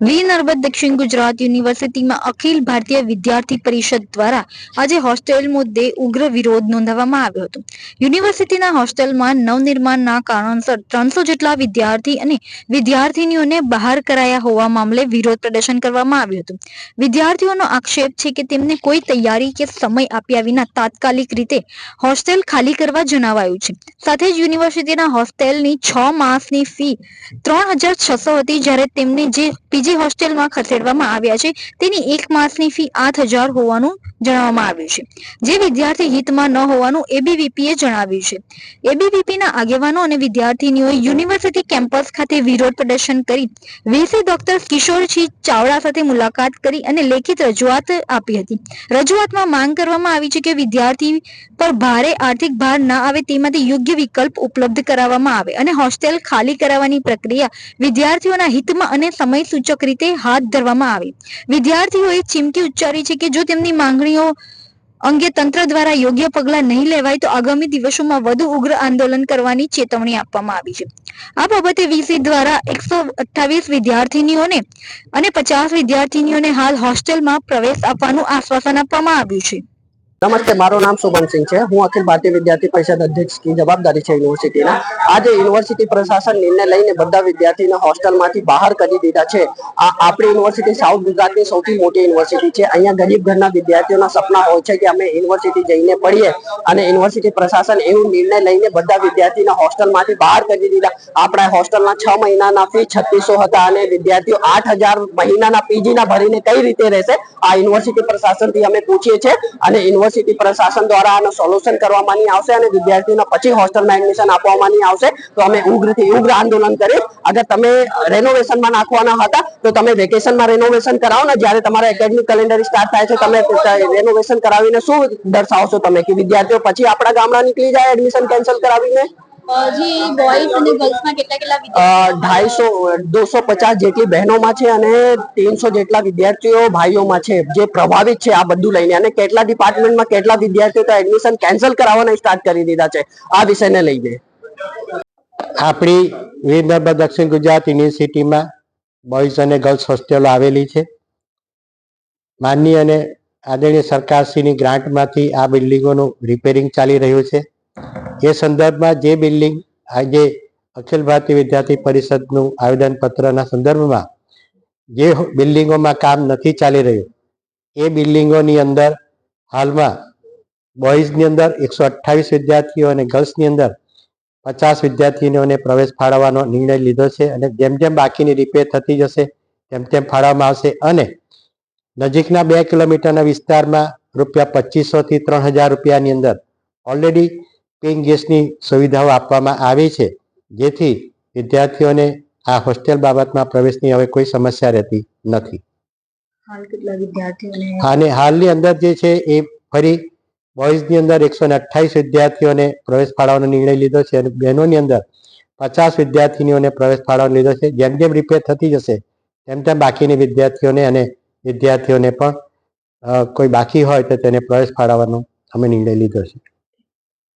વી નર્મદ દક્ષિણ ગુજરાત યુનિવર્સિટીમાં અખિલ ભારતીય વિદ્યાર્થી પરિષદ દ્વારા આજે હોસ્ટેલ મુદ્દે ઉગ્ર વિરોધ નોંધાવવામાં આવ્યો હતો. યુનિવર્સિટીના હોસ્ટેલમાં નવનિર્માણના કારણસર ત્રણસો જેટલા વિદ્યાર્થી અને વિદ્યાર્થીનીઓને બહાર કરાયા હોવા મામલે વિરોધ પ્રદર્શન કરવામાં આવ્યું હતું. વિદ્યાર્થીઓનો આક્ષેપ છે કે તેમને કોઈ તૈયારી કે સમય આપ્યા વિના તાત્કાલિક રીતે હોસ્ટેલ ખાલી કરવા જણાવાયું છે. સાથે જ યુનિવર્સિટીના હોસ્ટેલની છ માસની ફી ત્રણ હજાર છસો હતી જ્યારે તેમને જે પીજી હોસ્ટેલમાં ખસેડવામાં આવ્યા છે. તેની એક માસની ફી આઠ હોવાનું જણાવવામાં આવ્યું છે. જે વિદ્યાર્થી હિતમાં ન હોવાનું એબીવીપીએ જણાવ્યું છે. એબીવીપીના આગેવાનો અને વિદ્યાર્થીનીઓએ યુનિવર્સિટી કેમ્પસ ખાતે વિરોધ પ્રદર્શન કરી વીસી ડોક્ટર કિશોરસિંહ ચાવડા સાથે મુલાકાત કરી અને લેખિત રજૂઆત આપી હતી. રજૂઆતમાં માંગ કરવામાં આવી છે કે વિદ્યાર્થી પર ભારે આર્થિક ભાર ના આવે તે માટે યોગ્ય વિકલ્પ ઉપલબ્ધ કરાવવામાં આવે અને હોસ્ટેલ ખાલી કરાવવાની પ્રક્રિયા વિદ્યાર્થીઓના હિતમાં અને સમય સૂચક રીતે હાથ ધરવામાં આવે. વિદ્યાર્થીઓએ ચીમકી ઉચ્ચારી છે કે જો તેમની માંગણીઓ અંગે તંત્ર દ્વારા યોગ્ય પગલાં નહીં લેવાય તો આગામી દિવસોમાં વધુ ઉગ્ર આંદોલન કરવાની ચેતવણી આપવામાં આવી છે. આ બાબતે વીસી દ્વારા એકસો અઠ્ઠાવીસ વિદ્યાર્થીનીઓને અને પચાસ વિદ્યાર્થીનીઓને હાલ હોસ્ટેલમાં પ્રવેશ આપવાનું આશ્વાસન આપવામાં આવ્યું છે. નમસ્તે, મારું નામ શુભમસિંહ છે. હું અખિલ ભારતીય વિદ્યાર્થી પરિષદ અધ્યક્ષની જવાબદારી છે યુનિવર્સિટીના. આજે યુનિવર્સિટી પ્રશાસન નિર્ણય લઈને બધા વિદ્યાર્થીને હોસ્ટેલમાંથી બહાર કરી દીધા છે. આ આપણી યુનિવર્સિટી સાઉથ ગુજરાતની સૌથી મોટી યુનિવર્સિટી છે. અહીંયા ગરીબ ઘરના વિદ્યાર્થીઓના સપના હોય છે કે અમે યુનિવર્સિટી જઈને પડીએ અને યુનિવર્સિટી પ્રશાસન એવું નિર્ણય લઈને બધા વિદ્યાર્થીને હોસ્ટેલમાંથી બહાર કરી દીધા. આપણા હોસ્ટેલના છ મહિનાના ફી છત્રીસો હતા અને વિદ્યાર્થીઓ આઠ હજાર મહિનાના પીજીના ભરીને કઈ રીતે રહેશે? આ યુનિવર્સિટી પ્રશાસનથી અમે પૂછીએ છીએ અને યુનિવર્સિટી પ્રશાસન દ્વારા આનું સોલ્યુશન કરવામાં આવશે અને વિદ્યાર્થીઓને પછી હોસ્ટેલમાં એડમિશન આપવામાં આવશે. તો અમે ઉગ્રથી ઉગ્ર આંદોલન કરી અગર તમે રેનોવેશનમાં નાખવાના હતા, તો તમે વેકેશનમાં રેનોવેશન કરાવો ને જ્યારે તમારા એકેડમિક કેલેન્ડર સ્ટાર્ટ થાય છે, તમે રેનોવેશન કરાવીને શું દર્શાવશો તમે? કે વિદ્યાર્થીઓ પછી આપણા ગામડા નીકળી જાય એડમિશન કેન્સલ કરાવીને? જી બોયઝ અને ગર્લ્સમાં કેટલા કેટલા ઢાઈસો દોસો પચાસ જેટલી બહેનોમાં છે અને ત્રણસો જેટલા વિદ્યાર્થીઓ ભાઈઓમાં છે. જે પ્રભાવિત છે આ બધું લઈને. અને કેટલા ડિપાર્ટમેન્ટમાં કેટલા વિદ્યાર્થીઓ તો એડમિશન કેન્સલ કરાવવાના સ્ટાર્ટ કરી દીધા છે. આ વિષયને લઈને. આપણી વિદર્ભ દક્ષિણ ગુજરાત યુનિવર્સિટીમાં બોયઝ અને ગર્લ્સ હોસ્ટેલો આવેલી છે. માનનીય અને આદરણીય સરકારશ્રીની ગ્રાન્ટમાંથી આ બિલ્ડિંગોનું રિપેરિંગ ચાલી રહ્યું છે. એ સંદર્ભમાં જે બિલ્ડિંગ આજે અખિલ ભારતીય વિદ્યાર્થી પરિષદનું આવેદનપત્રના સંદર્ભમાં જે બિલ્ડિંગોમાં કામ નથી ચાલી રહ્યું, એ બિલ્ડિંગોની અંદર હાલમાં બોયઝની અંદર એકસો અઠ્ઠાવીસ વિદ્યાર્થીઓ અને ગર્લ્સની અંદર પચાસ વિદ્યાર્થીઓને પ્રવેશ ફાળવવાનો નિર્ણય લીધો છે અને જેમ જેમ બાકીની રિપેર થતી જશે, તેમ તેમ ફાળવવામાં આવશે અને નજીકના બે કિલોમીટરના વિસ્તારમાં રૂપિયા પચીસો થી ત્રણ હજાર રૂપિયાની અંદર ઓલરેડી પેઇંગ ગેસ્ટની સુવિધાઓ આપવામાં આવી છે. જેથી વિદ્યાર્થીઓને આ હોસ્ટેલ બાબતમાં પ્રવેશની હવે કોઈ સમસ્યા રહેતી નથી. અને હાલની અંદર જે છે એ ફરી બોયઝની અંદર એકસો ને અઠ્ઠાવીસ વિદ્યાર્થીઓને પ્રવેશ ફાળવવાનો નિર્ણય લીધો છે અને બહેનોની અંદર પચાસ વિદ્યાર્થીનીઓને પ્રવેશ ફાળવવાનો લીધો છે. જેમ જેમ રિપેર થતી જશે તેમ તેમ બાકીની વિદ્યાર્થીઓને અને વિદ્યાર્થીઓને પણ કોઈ બાકી હોય તો તેને પ્રવેશ ફાળવવાનો અમે નિર્ણય લીધો છે.